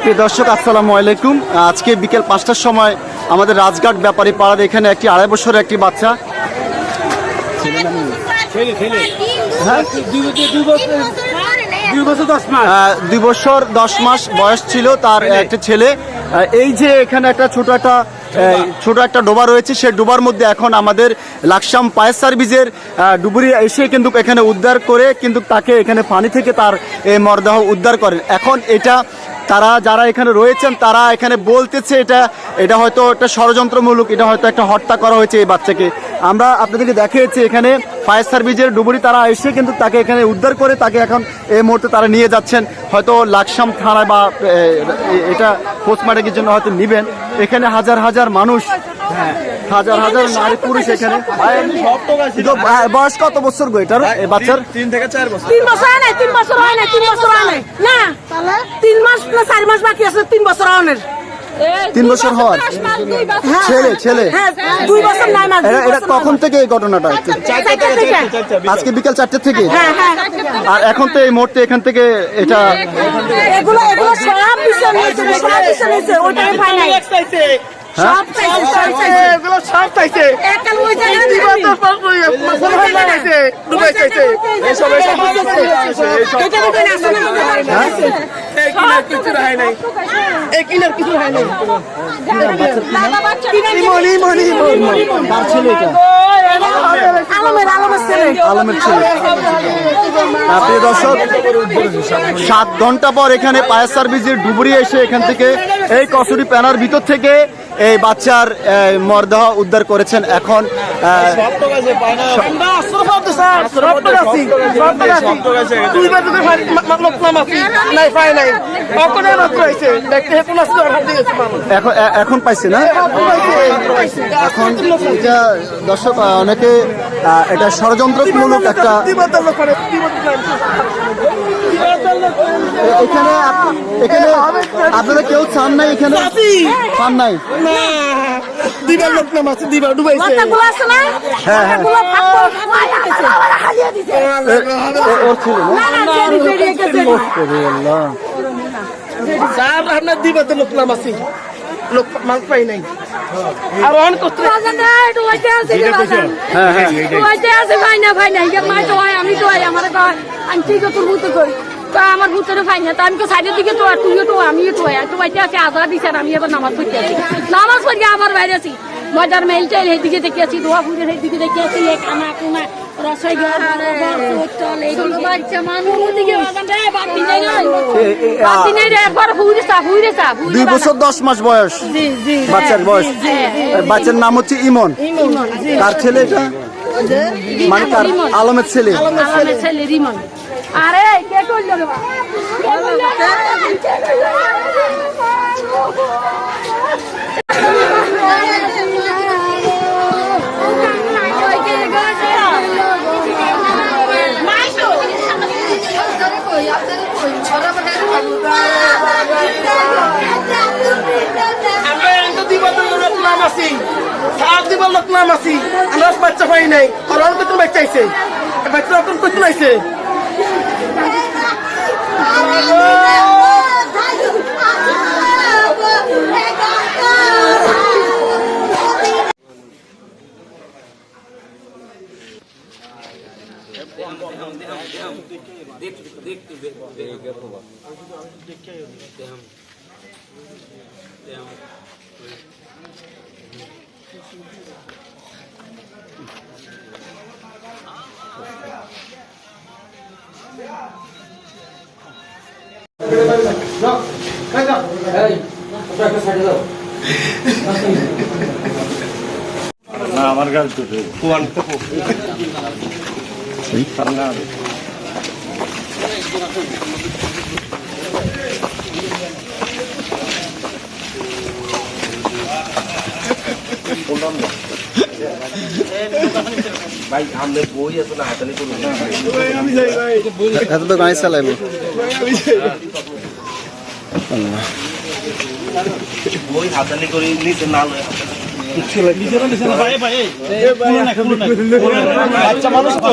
প্রিয় দর্শক আসসালামু আলাইকুম। আজকে বিকেল পাঁচটার সময় আমাদের রাজঘাট ব্যাপারী পাড়ার এখানে একটি আড়াই বছরের একটি বাচ্চা। হ্যাঁ? দুই বছর দশ মাস। বয়স ছিল তার একটা ছেলে। এই যে এখানে একটা ছোট একটা ছোট একটা ডোবা রয়েছে সেই ডোবার মধ্যে এখন আমাদের লাকসাম ফায়ার সার্ভিসের ডুবুরি এসে কিন্তু এখানে উদ্ধার করে কিন্তু তাকে এখানে পানি থেকে তার এই মরদেহ উদ্ধার করেন। এখন এটা তারা যারা এখানে রয়েছেন তারা এখানে বলতেছে এটা এটা হয়তো একটা ষড়যন্ত্রমূলক এটা হয়তো একটা হত্যা করা হয়েছে এই বাচ্চাকে। আমরা আপনাদেরকে দেখিয়েছি এখানে ফায়ার সার্ভিসের ডুবুরি তারা এসে কিন্তু তাকে এখানে উদ্ধার করে তাকে এখন এই মুহূর্তে তারা নিয়ে যাচ্ছেন। হয়তো লাকসাম থানায় বা এটা পোস্টমার্টমের জন্য হয়তো নিবেন। এখানে হাজার হাজার মানুষ। হাজার হাজার নারী পুরুষ এখানে। বয়স কত বছর গো এটার? বাচ্চার? তিন থেকে চার বছর। তিন বছর হয় নাই তিন বছর হয় নাই তিন বছর হয় নাই। না তিন মাস না চার মাস বাকি আছে তিন বছর হওয়ার তিন বছর হওয়ার ছেলে ছেলে। হ্যাঁ দুই বছর এটা কখন থেকে এই ঘটনাটা? আজকে বিকেল চারটে থেকে? হ্যাঁ হ্যাঁ। আর এখন তো এই মুহূর্তে এখান থেকে এটা সব বিষয় নিয়েছে সব বিষয় নিয়েছে ওইটা পাই নাই। সব চাইছে সব চাইছে এগুলো সব চাইছে একটা ওই জায়গায় দুই বছর পর ওই মাসুল চাইছে দুবাই চাইছে এইসব এইসব এটা তো না আসলে কিনার কিছু হয় নাই এই কিনার কিছু হয় নাই। মনি মনি মনি কার ছেলে এটা। আলমের আলমের ছেলে। আলমের ছেলে আপনি দর্শক সাত ঘণ্টা পর এখানে ফায়ার সার্ভিসের ডুবুরি এসে এখান থেকে এই কসুরি প্যানার ভিতর থেকে এই বাচ্চার মরদেহ উদ্ধার করেছেন এখন এখন পাইছি না? এখন দর্শক অনেকে এটা ষড়যন্ত্রমূলক একটা এখানে এখানে আপনারা কেউ চান নাই এখানে চান নাই না দিবার লোক নাম আছে ডুবাইছে লতাগুলো হ্যাঁ, হ্যাঁ। ওর ছিল আপনার দিবাতে লোক নাম আছে লোক মাল পাই নাই আর অন করতে বাজান রে একটু ওইতে আছে কি বাজান হ্যাঁ হ্যাঁ ওইতে আছে ভাই না ভাই না ইয়ে মাই তো হয় আমি তো হয় আমার কয় আমি ঠিক তোর ভূত করি তো আমার ভূতের ভাই না তো আমি তো সাইডের দিকে তো আর তুইও তো আমিও তো হয় তো ওইতে আছে আজাদ দিছে আর আমি এবার নামাজ পড়তে আছি নামাজ পড়ে আবার বাইরে আছি মজার মেল টেল এই দিকে দেখে আছি দোয়া ফুলের এই দিকে দেখে আছি এক আনা দুই বছর দশ মাস বয়স। জি জি বাচ্চার বয়স। বাচ্চার নাম হচ্ছে ইমন। তার ছেলে এটা? মানে কার? আলমের ছেলে। আলামের ছেলে রিমন আরে কে করল রে বাবা? কে করল রে? কে করল আমরা তো দিবাতে লোক নাম আছে। আমরা বাচ্চা পাই নাই। আর অন করতে বাচ্চা আইছে। বাচ্চা রকম নাইছে ভাই আমাদের বই আছে না হাতালি করুন এত তো গাড়ি চালাইব বই হাতালি করে নিচে না লয় বাচ্চা মানুষ তো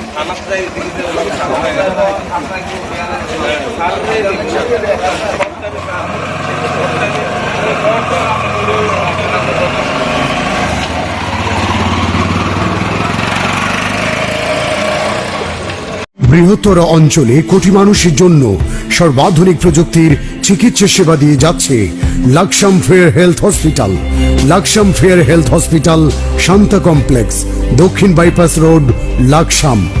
বৃহত্তর অঞ্চলে কোটি মানুষের জন্য সর্বাধুনিক প্রযুক্তির চিকিৎসা সেবা দিয়ে যাচ্ছে Laksam fair health hospital. Laksam fair health hospital Shanta complex, দক্ষিণ বাইপাস রোড, লাকসাম।